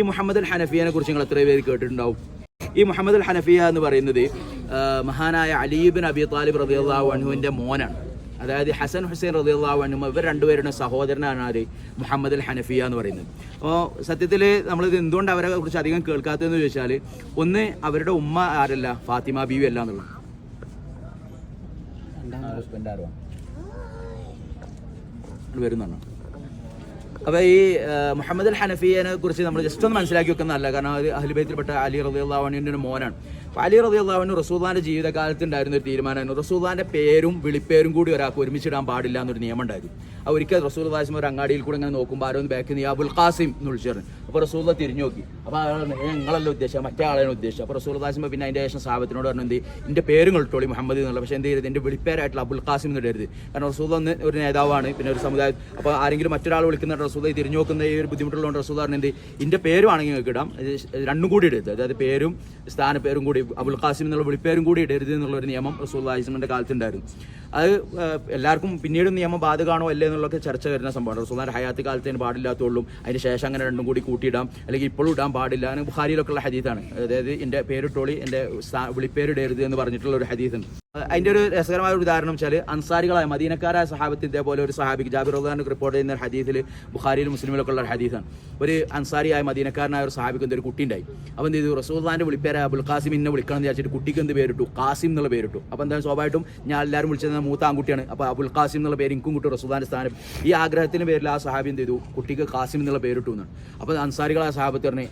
ഈ മുഹമ്മദ് അൽ ഹനഫിയനെ കുറിച്ച് നിങ്ങൾ എത്ര പേര് കേട്ടിട്ടുണ്ടാവും. ഈ മുഹമ്മദ് അൽ ഹനഫിയ എന്ന് പറയുന്നത് മഹാനായ അലീബിൻ അബി താലിബ് റബിഅള്ളാഹു അൻഹുവിന്റെ മോനാണ്. അതായത് ഹസൻ ഹുസൈൻ റബിഅള്ളാഹു അൻഹു ഇവർ രണ്ടുപേരുടെ സഹോദരനാണ് ആര് മുഹമ്മദ് അൽ ഹനഫിയ എന്ന് പറയുന്നത്. അപ്പോൾ സത്യത്തിൽ നമ്മളിത് എന്തുകൊണ്ട് അവരെ കുറിച്ച് അധികം കേൾക്കാത്തതെന്ന് ചോദിച്ചാൽ ഒന്ന് അവരുടെ ഉമ്മ ആരല്ല ഫാത്തിമ ബീവി അല്ല എന്നുള്ളത്. വരുന്നുണ്ടോ അപ്പോൾ ഈ മുഹമ്മദ് അൽ ഹനഫിയനെ കുറിച്ച് നമ്മൾ ജസ്റ്റ് ഒന്ന് മനസ്സിലാക്കി വെക്കുന്നതല്ല. കാരണം അത് അഹ്ലുബൈത്തിൽപ്പെട്ട അലി റബി അള്ളാഹുവിന്റെ ഒരു മോനാണ്. അലി റബി അള്ളാഹുവിന് റസൂദാന്റെ ജീവിതകാലത്ത് ഉണ്ടായിരുന്ന ഒരു തീരുമാനമായിരുന്നു റസൂദാന്റെ പേരും വിളിപ്പേരും കൂടി ഒരാൾക്ക് ഒരുമിച്ചിടാൻ പാടില്ല എന്നൊരു നിയമം ഉണ്ടായിരുന്നു. അത് ഒരിക്കൽ റസൂൽ ദാസിം ഒരു അങ്ങാടിയിൽ കൂടെ ഇങ്ങനെ നോക്കുമ്പോൾ ആരോ ഒന്ന് ബാക്കിൽ നിന്ന് അബുൽ ഖാസിം എന്ന് വിളിച്ചിരുന്നു അപ്പോൾ റസൂല തിരിഞ്ഞു നോക്കി. അപ്പോൾ ആൾ ഉദ്ദേശം "ഏ, നിങ്ങളല്ല ഉദ്ദേശിച്ചത്? മറ്റേ ആളെയാണ് ഉദ്ദേശിച്ചത്? അപ്പോൾ റസൂൽ ദാസിമ പിന്നെ അതിന്റെ ശേഷം സാഹബത്തിനോട് പറഞ്ഞു എന്ത് എന്റെ പേരും കൊടുത്തോളി മുഹമ്മദ് എന്നുള്ള പക്ഷേ എന്ത് ചെയ്യരുത് എന്റെ വിളിപ്പേരായിട്ടുള്ള അബുൽ ഖാസിം എന്ന് ഇടരുത്. കാരണം റസൂൽ ഒന്ന് ഒരു നേതാവാണ് പിന്നെ ഒരു സമുദായം അപ്പോൾ ആരെങ്കിലും മറ്റൊരാൾ വിളിക്കുന്ന റസൂൽ തിരിഞ്ഞു നോക്കുന്ന ഈ ഒരു ബുദ്ധിമുട്ടുള്ളതുകൊണ്ട് റസൂൽ പറഞ്ഞു എന്ത് എന്റെ പേരുമാണെങ്കിൽ നിങ്ങൾക്ക് ഇടാം രണ്ടും കൂടി ഇടരുത്. അതായത് പേരും സ്ഥാനപ്പേരും കൂടി അബുൽ ഖാസിം എന്നുള്ള വിളിപ്പേരും കൂടി ഇടരുത് എന്നുള്ള ഒരു നിയമം റസൂൽ ദാസിമിന്റെ കാലത്തുണ്ടായിരുന്നു. അത് എല്ലാവർക്കും പിന്നീട് നിയമം ബാധകമാണോ അല്ലേ എന്നുള്ളൊക്കെ ചർച്ച വരുന്ന സംഭവമാണ്. റസൂദാൻ ഹയാത്ത് കാലത്ത് തന്നെ പാടില്ലാത്തുള്ളൂ അതിന് ശേഷം അങ്ങനെ രണ്ടും കൂടി കൂട്ടിയിടാം അല്ലെങ്കിൽ ഇപ്പോഴും ഇടാൻ പാടില്ല അങ്ങനെ ബുഹാരിയിലൊക്കെ ഉള്ള ഹദീത്താണ് അതായത് എന്റെ പേരിട്ടോളി എന്റെ വിളിപ്പേരിടരുത് എന്ന് പറഞ്ഞിട്ടുള്ള ഒരു ഹദീത്തുണ്ട് അതിന്റെ ഒരു രസകരമായ ഒരു ഉദാഹരണം വെച്ചാൽ അൻസാരികളായ മദീനക്കാരായ സഹാബത്ത് ഇതേപോലെ ഒരു സഹാബിക്ക് ജാബിർ റഹ്ദാൻ റിപ്പോർട്ട് ചെയ്യുന്ന ഹദീസിൽ ബുഖാരിയിലും മുസ്ലിമിലൊക്കെ ഉള്ള ഹദീസാണ്. ഒരു അൻസാരിയായ മദീനക്കാരനായ ഒരു സഹാബിക്ക് എന്തൊരു കുട്ടി ഉണ്ടായി അപ്പം എന്ത് ചെയ്തു? റസൂദാന്റെ വിളിപ്പേരായ അബുൽ കാസിം ഇന്നെ വിളിക്കണം എന്ന് വിചാരിച്ചിട്ട് കുട്ടിക്ക് എന്ത് പേരിട്ടു? കാസിം എന്നുള്ള പേരിട്ടു. അപ്പോൾ എന്തായാലും സ്വാഭാവികമായിട്ടും ഞാൻ എല്ലാവരും വിളിച്ചത് മൂത്ത ആൺകുട്ടിയാണ്. അപ്പോൾ അബുൽ കാസിം എന്നുള്ള പേര് എനിക്കും കിട്ടും റസൂദാന്റെ സ്ഥാനം. ഈ ആഗ്രഹത്തിന് പേരിൽ ആ സഹാബി എന്ത് ചെയ്തു? കുട്ടിക്ക് കാസിം എന്നുള്ള പേരിട്ടു എന്നാണ്. അപ്പോൾ അൻസാരികളായ സഹാബത്ത് പറഞ്ഞു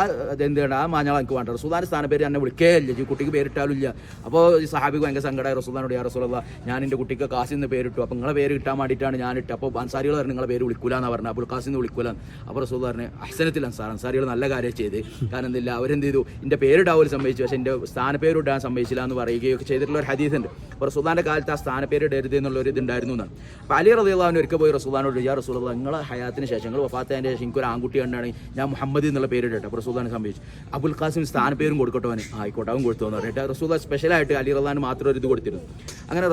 "ആ- എന്താണ് ആ മാഞ്ഞാൾ എനിക്ക് വേണ്ട. റസൂദാന്റെ സ്ഥാന പേര് എന്നെ വിളിക്കേ ഇല്ല. കുട്ടിക്ക് പേരിട്ടാലും ഇല്ല. അപ്പോൾ സഹാബിക്ക് ഭയങ്കര സങ്കടമായ. റസൂലാനോട് യാ റസൂലുള്ള ഞാൻ എന്റെ കുട്ടിക്ക് ഖാസിം എന്ന് പേരിട്ടു. അപ്പോൾ നിങ്ങളെ പേര് കിട്ടാൻ വേണ്ടിയിട്ടാണ് ഞാൻ ഇട്ട് അപ്പോൾ അൻസാരികൾ പറഞ്ഞു നിങ്ങളെ പേര് വിളിക്കൂല എന്ന് പറഞ്ഞു അപ്പോൾ ഖാസിം എന്ന് വിളിക്കൂല. അപ്പോൾ റസൂൽ പറഞ്ഞു അഹ്സനത്തിൽ അൻസാർ അൻസാരികൾ നല്ല കാര്യം ചെയ്ത്. കാരണം എന്തില്ല അവരെന്ത് ചെയ്തു? എന്റെ പേരിടാവൽ സംഭവിച്ചു പക്ഷേ എന്റെ സ്ഥാനപ്പേര് ഇടാൻ സമ്മതിച്ചില്ല എന്ന് പറയുകയൊക്കെ ചെയ്തിട്ടുള്ള ഒരു ഹദീസുണ്ട് അപ്പോൾ റസൂദാന്റെ കാലത്ത് ആ സ്ഥാനപ്പേര് ഇടരുത് എന്നുള്ള ഒരു ഇതുണ്ടായിരുന്നു എന്നാണ്. അപ്പോൾ അലി റസൂലാൻ ഒരിക്കൽ പോയി റസൂദാനോട് യാ റസൂല നിങ്ങളെ ഹയാത്തിന് ശേഷം നിങ്ങൾ വഫാത്തതിന്റെ ശേഷം എനിക്കൊരു ആൺകുട്ടി കണ്ടാണ് ഞാൻ മുഹമ്മദ് എന്നുള്ള പേര് ഇടട്ടെ. അപ്പോൾ റസൂദാനെ സംഭവിച്ചു അബുൽ ഖാസിം സ്ഥാനപ്പേരും കൊടുക്കട്ടെ അവന്. ആയിക്കോട്ടെ അവൻ കൊടുത്തു എന്ന് പറഞ്ഞിട്ട്. റസൂദ സ്പെഷ്യലായിട്ട് അലി റദാൻ മാത്രം ഒരു ഇത് കൊടുത്തിരുന്നു. അങ്ങനെ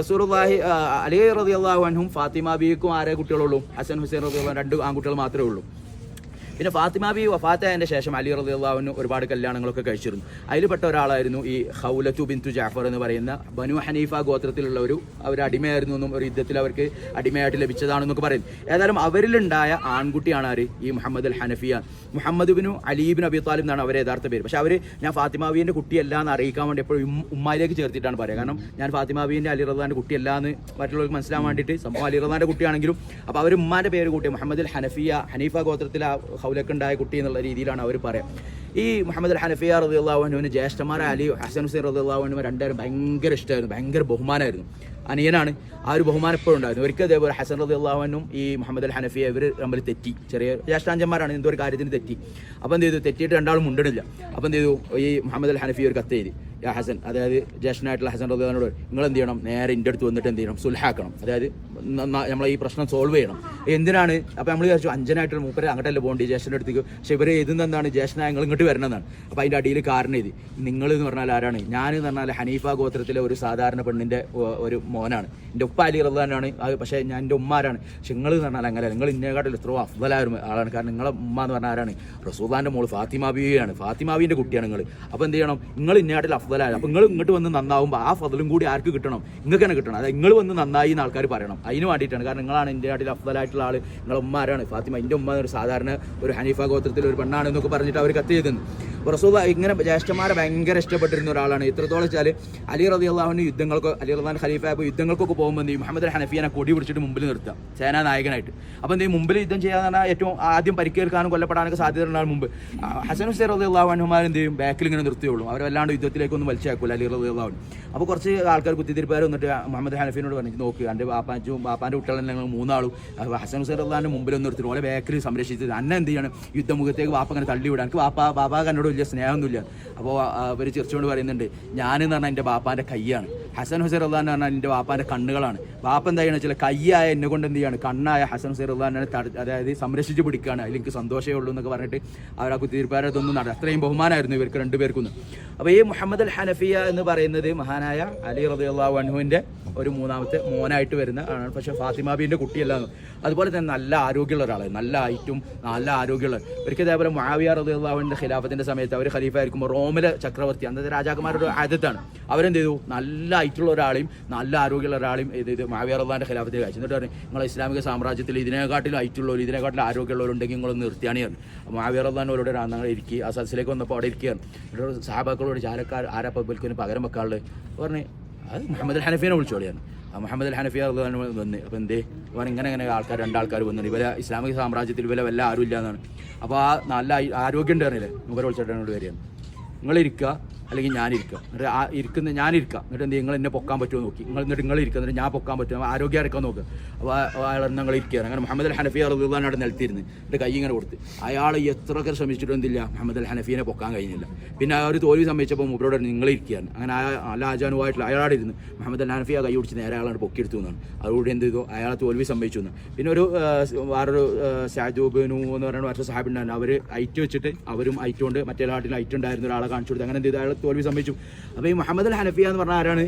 ആ, അലി അള്ളാഹു അൻഹും ഫാത്തിമ ബീക്കും ആരെ കുട്ടികളുള്ളൂ? ഹസൻ ഹുസൈൻ റദിയുള്ള രണ്ട് ആൺകുട്ടികൾ മാത്രമേ ഉള്ളൂ. പിന്നെ ഫാത്തിമ ബി ശേഷം അലി റദിയുള്ളാഹുവിന് ഒരുപാട് കല്യാണങ്ങളൊക്കെ കഴിച്ചിരുന്നു. അതിൽപ്പെട്ട ഒരാളായിരുന്നു ഈ ഹൗലത്തു ബിന്തു ജാഫർ എന്ന് പറയുന്ന ബനു ഹനീഫ ഗോത്രത്തിലുള്ള ഒരു അവർ അടിമയായിരുന്നു എന്നും ഒരു യുദ്ധത്തിൽ അവർക്ക് അടിമയായിട്ട് ലഭിച്ചതാണെന്നൊക്കെ പറയുന്നു. ഏതായാലും അവരിലുണ്ടായ ആൺകുട്ടിയാണ് ആര്? ഈ മുഹമ്മദ് അൽ ഹനഫിയ മുഹമ്മദ് ബിനു അലീബിൻ അബി താലിബ് എന്നാണ് അവരെ യഥാർത്ഥ പേര്. പക്ഷെ അവർ ഞാൻ ഫാത്തിമാബീന്റെ കുട്ടിയല്ല എന്ന് അറിയിക്കാൻ വേണ്ടി എപ്പോഴും ഉമ്മായിലേക്ക് ചേർത്തിട്ടാണ് പറയുക. കാരണം ഞാൻ ഫാത്തിമാബീന്റെ അലി റദാന്റെ കുട്ടിയല്ല എന്ന് മറ്റുള്ളവർക്ക് മനസ്സിലാൻ വേണ്ടിയിട്ട് സംഭവം അലി റദാന്റെ കുട്ടിയാണെങ്കിലും അപ്പോൾ അവർ ഉമ്മാന്റെ പേര് കൂട്ടി മുഹമ്മദ് അൽ ഹനഫിയ ഹനീഫ ഗോത്രത്തിൽ ഉണ്ടായ കുട്ടി എന്നുള്ള രീതിയിലാണ് അവർ പറയാം. ഈ മുഹമ്മദ് അൽ ഹനഫിയ റദിയുള്ളാഹുവിന് ജ്യേഷ്ഠന്മാരെ അലി ഹസൻ ഹുസൈൻ റദിയുള്ളാഹുവിന് രണ്ടുപേരും ഭയങ്കര ഇഷ്ടമായിരുന്നു. ഭയങ്കര ബഹുമാനമായിരുന്നു. അനിയനാണ്. ആ ഒരു ബഹുമാനം എപ്പോഴും ഉണ്ടായിരുന്നു. ഒരിക്കൽ അതേപോലെ ഹസൻ റതി അള്ളാഹുനും ഈ മുഹമ്മദ് അൽ ഹനഫിയ ഇവർ തമ്മിൽ തെറ്റി. ചെറിയ ജ്യേഷ്ഠാഞ്ചന്മാരാണ്. എന്തോ ഒരു കാര്യത്തിന് തെറ്റി. അപ്പോൾ എന്ത് ചെയ്തു? തെറ്റിയിട്ട് രണ്ടാളും മുണ്ടണില്ല അപ്പോൾ എന്ത് ചെയ്തു? ഈ മുഹമ്മദ് അൽ ഹനഫി ഒരു കത്ത് എഴുതി. യാ ഹസൻ അതായത് ജ്യേഷ്ഠനായിട്ടുള്ള ഹസൻ റദിയോട് നിങ്ങൾ എന്ത് ചെയ്യണം? നേരെ എന്റെ അടുത്ത് വന്നിട്ട് എന്ത് ചെയ്യണം? സുൽഹാക്കണം. അതായത് നമ്മളെ ഈ പ്രശ്നം സോൾവ് ചെയ്യണം. എന്തിനാണ്? അപ്പോൾ നമ്മൾ വിചാരിച്ചു അഞ്ചനായിട്ടുള്ള മൂപ്പരെ അങ്ങോട്ടല്ലേ പോകേണ്ടി ജ്യേഷ്ഠന്റെ അടുത്തേക്ക്. പക്ഷെ ഇവരെ എഴുതുന്ന എന്താണ്? നിങ്ങൾ ഇങ്ങോട്ട് വരണമെന്നാണ്. അപ്പോൾ അതിന്റെ അടിയിൽ കാരണം എഴുതി നിങ്ങൾ എന്ന് പറഞ്ഞാൽ ആരാണ്? ഞാൻ എന്ന് പറഞ്ഞാൽ ഹനീഫ ഗോത്രത്തിലെ ഒരു സാധാരണ പെണ്ണിന്റെ ഒരു മോനാണ്. എന്റെ ഉപ്പ അലി റദ്ദാനാണ് പക്ഷേ ഞാൻ എന്റെ ഉമ്മാരാണ് പക്ഷെ നിങ്ങൾ എന്ന് പറഞ്ഞാൽ അങ്ങനെ നിങ്ങൾ ഇന്നേക്കാട്ടിൽ എത്രയോ അഫ്ദലായ ഒരു ആളാണ്. കാരണം നിങ്ങളെ ഉമ്മ എന്ന് പറഞ്ഞാൽ ആരാണ്? റസൂദാന്റെ മോൾ ഫാത്തിമ ബീവിയാണ് ഫാത്തിമ ബീവിന്റെ കുട്ടിയാണ് നിങ്ങൾ അപ്പോൾ എന്ത് ചെയ്യണം? നിങ്ങൾ ഇന്നേക്കാട്ടിൽ അഫ്ദലായ അപ്പോൾ നിങ്ങൾ ഇങ്ങോട്ട് വന്ന് നന്നാവുമ്പോൾ ആ ഫതലും കൂടി ആർക്ക് കിട്ടണം? നിങ്ങൾക്ക് തന്നെ കിട്ടണം. അതായത് നിങ്ങൾ വന്ന് നന്നായി എന്ന് ആൾക്കാർ പറയണം. അതിന് വേണ്ടിയിട്ടാണ്. കാരണം നിങ്ങളാണ് എന്റെ നാട്ടിൽ അഫ്ദലായിട്ടുള്ള ആൾ നിങ്ങളെ ഉമ്മാരാണ്. ഫാത്തിമ എന്റെ ഉമ്മ ഒരു സാധാരണ ഒരു ഹനീഫ ഗോത്രത്തിൽ ഒരു പെണ്ണാണ് എന്നൊക്കെ പറഞ്ഞിട്ട് അവർ കത്ത് ചെയ്തെന്ന് അപ്പോൾ ഇങ്ങനെ ജ്യേഷ്ഠന്മാരെ ഭയങ്കര ഇഷ്ടപ്പെട്ടിരുന്ന ഒരാളാണ്. ഇത്രത്തോളം വെച്ചാൽ അലി റബി അള്ളാഹുവിന് യുദ്ധങ്ങൾക്ക് അലി റഹ്ദാൻ ഖലീഫ് ആയപ്പോൾ യുദ്ധങ്ങൾക്കൊക്കെ പോകുമ്പോൾ ചെയ്യും? മുഹമ്മദ് ഹനഫിയനെ കൊടി പിടിച്ചിട്ട് മുമ്പിൽ നിർത്തുക. സേനാ നായകനായിട്ട്. അപ്പോൾ എന്ത് മുമ്പിൽ യുദ്ധം ചെയ്യാന്ന് പറഞ്ഞാൽ ഏറ്റവും ആദ്യം പരിക്കേൽക്കാനും കൊല്ലപ്പെടാനൊക്കെ സാധ്യത ഉണ്ടാകും മുമ്പ്. ഹസൻ ഹുസൈൻ റബി അള്ളാഹുമാർ എന്ത് ചെയ്യും? ബാക്കിൽ ഇങ്ങനെ നിർത്തിയുള്ളൂ അവർ വല്ലാണ്ട് യുദ്ധത്തിലേക്കൊന്നും വലിച്ചാക്കൂല അലി റബി അള്ളാഹുൻ അപ്പോൾ കുറച്ച് ആൾക്കാർ കുത്തിത്തിരിപ്പാർ വന്നിട്ട് മുഹമ്മദ് ഹനഫിനോട് പറഞ്ഞു നോക്ക് എന്റെ ബാപ്പാച്ചും ബാപ്പാന്റെ കുട്ടികളെ ഞങ്ങൾ മൂന്നാളും ഹസൻ ഹുസൈൻ അള്ളാഹിന്റെ മുമ്പിൽ ഒന്ന് നിർത്തി ഓലെ ബാക്കിൽ സംരക്ഷിച്ചത് അന്നെ എന്ത് ചെയ്യണം? യുദ്ധമുഖത്തേക്ക് വാപ്പ അങ്ങനെ തള്ളി വിടാൻ എനിക്ക് വാപ്പ ബാബാക്ക് എന്നോട് വലിയ സ്നേഹമൊന്നുമില്ല. അപ്പോൾ അവർ ചിരിച്ചുകൊണ്ട് പറയുന്നുണ്ട് ഞാനെന്ന് പറഞ്ഞാൽ എന്റെ ബാപ്പാന്റെ കൈയാണ്. ഹസൻ ഹുസൈൻ റഹ്ലാൻ എന്ന് പറഞ്ഞാൽ എന്റെ ബാപ്പാന്റെ കണ്ണുകളാണ്. ബാപ്പ എന്താ ചെയ്യണമെന്ന് വെച്ചാൽ കൈയായ എന്നെ കൊണ്ട് എന്ത് ചെയ്യാണ്? കണ്ണായ ഹസൻ ഹുസൈൻ റഹ്ലാനെ അതായത് സംരക്ഷിച്ച് പിടിക്കുകയാണ്. അല്ലെങ്കിൽ സന്തോഷമേ ഉള്ളൂ എന്നൊക്കെ പറഞ്ഞിട്ട് അവർ ആ കുത്തിരിപ്പാരതൊന്നും നട അത്രയും ബഹുമാനമായിരുന്നു ഇവർക്ക് രണ്ടുപേർക്കൊന്നും അപ്പോൾ ഈ മുഹമ്മദ് അൽ ഹനഫിയ എന്ന് പറയുന്നത് മഹാനായ അലി റബി അള്ളാഹു അൻഹുവിന്റെ ഒരു മൂന്നാമത്തെ മോനായിട്ട് വരുന്ന ആണ് പക്ഷേ ഫാത്തിമാബീന്റെ കുട്ടിയല്ല കുട്ടിയല്ലാന്ന്. അതുപോലെ തന്നെ നല്ല ആരോഗ്യമുള്ള ഒരാൾ നല്ല ഐറ്റും നല്ല ആരോഗ്യമുള്ള. ഒരിക്കൽ ഇതേപോലെ മുആവിയ റളിയല്ലാഹുവിന്റെ ഖിലാഫത്തിന്റെ സമയത്ത് അവർ ഖലീഫ ആയിരിക്കുമ്പോൾ റോമിലെ ചക്രവർത്തി അന്നത്തെ രാജാക്കന്മാരുടെ ആദ്യത്താണ്. അവരെന്ത് ചെയ്തു? നല്ല ഐറ്റുള്ള ഒരാളെയും നല്ല ആരോഗ്യമുള്ള ഒരാളെയും ഇത് ഇത് മുആവിയ റളിയല്ലാഹുവിന്റെ ഖിലാഫത്തിൽ കഴിച്ചു എന്നിട്ട് പറഞ്ഞു നിങ്ങൾ ഇസ്ലാമിക സാമ്രാജ്യത്തിൽ ഇതിനെക്കാട്ടിലും ഹൈറ്റുള്ളവർ ഇതിനെക്കാട്ടിലും ആരോഗ്യമുള്ളവരുണ്ടെങ്കിൽ നിങ്ങളൊന്ന് നിർത്തിയാണ് മുആവിയ അവരോട് ഞങ്ങൾ ഇരിക്കുക ആ സദസ്സിലേക്ക് വന്നപ്പോൾ അവിടെ ഇരിക്കുകയാണ്. എന്നിട്ട് സാഹബാക്കളോട് ചാരക്കാർ ആരാ പകരം വെക്കാറുള്ളത് പറഞ്ഞു അത് മുഹമ്മദ് അൽ ഹനഫീനെ ആ മുഹമ്മദ് അൽ വന്ന് അപ്പോൾ എന്തേ അവൻ ഇങ്ങനെ ഇങ്ങനെ ആൾക്കാർ രണ്ടാൾക്കാർ വന്നു ഇവരെ ഇസ്ലാമിക സാമ്രാജ്യത്തിൽ ഇവരെ വല്ല ആരും ഇല്ല എന്നാണ്. അപ്പോൾ ആ നല്ല ആരോഗ്യം ഉണ്ടായിരുന്നില്ലേ? പറഞ്ഞില്ലേ ഇവരെ വിളിച്ചിട്ട് വരികയാണ്. നിങ്ങൾ ഇരിക്കുക അല്ലെങ്കിൽ ഞാൻ ഇരിക്കുക എന്നിട്ട് ആ ഇരിക്കുന്ന ഞാൻ ഇരിക്കുക എന്നിട്ട് നിങ്ങൾ എന്നെ പൊക്കാൻ പറ്റുമോ നോക്കി. നിങ്ങൾ എന്നിട്ട് നിങ്ങൾ ഇരിക്കുക. എന്നിട്ട് ഞാൻ പൊക്കാൻ പറ്റുമോ? ആരോഗ്യം ഇറക്കാൻ നോക്കുക അപ്പോൾ അയാൾ നിങ്ങൾ ഇരിക്കുകയാണ്. അങ്ങനെ മുഹമ്മദ് അൽ ഹനഫി റളിയല്ലാഹു അവിടെ നിലത്തിരുന്ന് എന്നിട്ട് കൈ ഇങ്ങനെ കൊടുത്ത്. അയാൾ എത്രയൊക്കെ ശ്രമിച്ചിട്ടും എന്തില്ല. മുഹമ്മദ് അൽ ഹനഫീനെ പൊക്കാൻ കഴിഞ്ഞില്ല. പിന്നെ ആ ഒരു തോൽവി സംബന്ധിച്ചപ്പോൾ മൂപ്പരോട് നിങ്ങൾ ഇരിക്കുകയാണ്. അങ്ങനെ ആ നല്ല ആചാനുമായിട്ടുള്ള അയാളാടെ ഇരുന്ന് മുഹമ്മദ് അൽ ഹനഫി ആ കൈ പിടിച്ച് നേരെ അയാളാണ് പൊക്കിയെടുത്തു എന്നാണ്. അതുകൊണ്ട് എന്ത് ചെയ്തു? അയാളെ തോൽവി സംഭവിച്ചു എന്ന്. പിന്നെ ഒരു വേറൊരു ഷാജുബനു എന്ന് പറയുന്ന മറ്റൊരു സാഹിബ് ഉണ്ടായിരുന്നു. അവർ ഐറ്റ് വെച്ചിട്ട് അവരും ഐറ്റ് കൊണ്ട് മറ്റേ നാട്ടിൽ ഐറ്റ് ഉണ്ടായിരുന്ന ഒരാളെ കാണിച്ചു കൊടുത്ത്. അങ്ങനെ എന്ത് ചെയ്തു? അയാൾ തോൽവി സംഭവിച്ചു അപ്പോൾ ഈ മുഹമ്മദ് അൽ ഹനഫിയ എന്ന് പറഞ്ഞ ആരാണ്?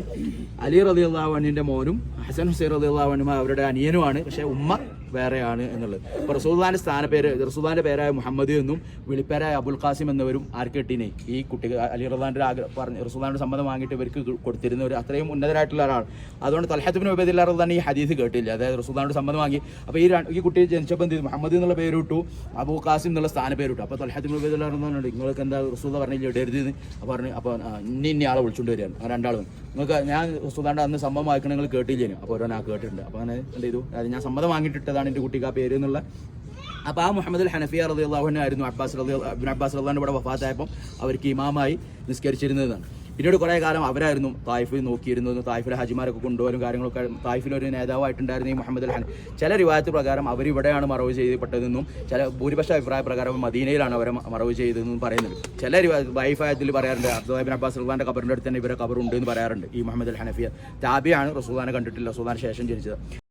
അലി റതി അള്ളാഹ് മോനും ഹസൻ ഹുസൈൻ റതി അള്ളാഹ് അവരുടെ അനിയനുമാണ്. പക്ഷേ ഉമ്മ വേറെയാണ് എന്നുള്ളത്. ഇപ്പോൾ റസൂദാന്റെ സ്ഥാനപ്പേര് റസൂദാന്റെ പേരായ മുഹമ്മദ് എന്നും വിളിപ്പേരായ അബുൽ ഖാസിം എന്നിവരും ആർക്കെട്ടിനെ കിട്ടീനെ? ഈ കുട്ടികൾ അലി റസാന്റെ ആഗ്രഹം പറഞ്ഞ് റസൂദാന്റെ സമ്മതം വാങ്ങിയിട്ട് ഇവർക്ക് കൊടുത്തിരുന്ന ഒരു അത്രയും ഉന്നതരായിട്ടുള്ള ഒരാൾ അതുകൊണ്ട് തൽഹത്തുബിന് ഉപയോഗിച്ചില്ലാതെ തന്നെ ഈ ഹദീസ് കേട്ടില്ല. അതായത് റസൂദാന്റെ സമ്മതം വാങ്ങി അപ്പോൾ ഈ ഈ കുട്ടി ജനിച്ചപ്പോൾ എന്ത് മുഹമ്മദ് എന്നുള്ള പേരിട്ടു അബു ഖാസിം എന്നുള്ള സ്ഥാനപേരിട്ടു അപ്പോൾ തൽഹത്തുബിന് ഉപയോഗിച്ചില്ലാതെ നിങ്ങൾക്ക് എന്താ റസൂദ പറഞ്ഞില്ല ഇടരുത് അപ്പോൾ പറഞ്ഞു അപ്പോൾ ഇനി ഇന്ന ആളെ വിളിച്ചുകൊണ്ട് വരികയാണ്. ആ രണ്ടാളും. നിങ്ങൾക്ക് ഞാൻ റസൂദാന്റെ അന്ന് സമ്മതം വായിക്കണമെങ്കിൽ കേട്ടില്ലേ അപ്പോൾ ഓരോ ഞാൻ കേട്ടിട്ടുണ്ട്. അപ്പോൾ അങ്ങനെ എന്ത് ചെയ്തു? അത് ഞാൻ സമ്മതം വാങ്ങിയിട്ടിട്ടതാണ് എന്റെ കുട്ടിക്ക് ആ പേര് എന്നുള്ള. അപ്പോൾ ആ മുഹമ്മദ് അൽ ഹനഫിയ റതി അള്ളാഹുനായിരുന്നു അബ്ബാസ് റതി അബ്ബാസ് റഹ്ലാന്റെ ഇവിടെ വഫാത്തായപ്പം അവർക്ക് ഇമാമായി നിസ്കരിച്ചിരുന്നതാണ് പിന്നീട് കുറേ കാലം അവരായിരുന്നു തായിഫ് നോക്കിയിരുന്നത് തായിഫിലെ ഹജിമാരൊക്കെ കൊണ്ടുവരും കാര്യങ്ങളൊക്കെ. തായിഫിൽ ഒരു നേതാവായിട്ടുണ്ടായിരുന്ന ഈ മുഹമ്മദ് അൽ ഹൻ. ചില റിവായത്ത് പ്രകാരം അവരിവിടെയാണ് മറവ് ചെയ്യപ്പെട്ടതെന്നും ചില ഭൂരിപക്ഷ അഭിപ്രായ പ്രകാരം മദീനയിലാണ് അവരെ മറവ് ചെയ്തതെന്നും പറയുന്നുണ്ട്. ചില വൈഫായത്തിൽ പറയാറുണ്ട് അബ്ദുബിൻ അബ്ബാസ് റഹ്ലാന്റെ കബറിന്റെ അടുത്ത് തന്നെ ഇവരെ കബറുണ്ട് എന്ന് പറയാറുണ്ട് ഈ മുഹമ്മദ് അൽ ഹനഫിയ. താബിയാണ് റസൂദാനെ കണ്ടിട്ടില്ല റസൂദാന് ശേഷം ജനിച്ചത്.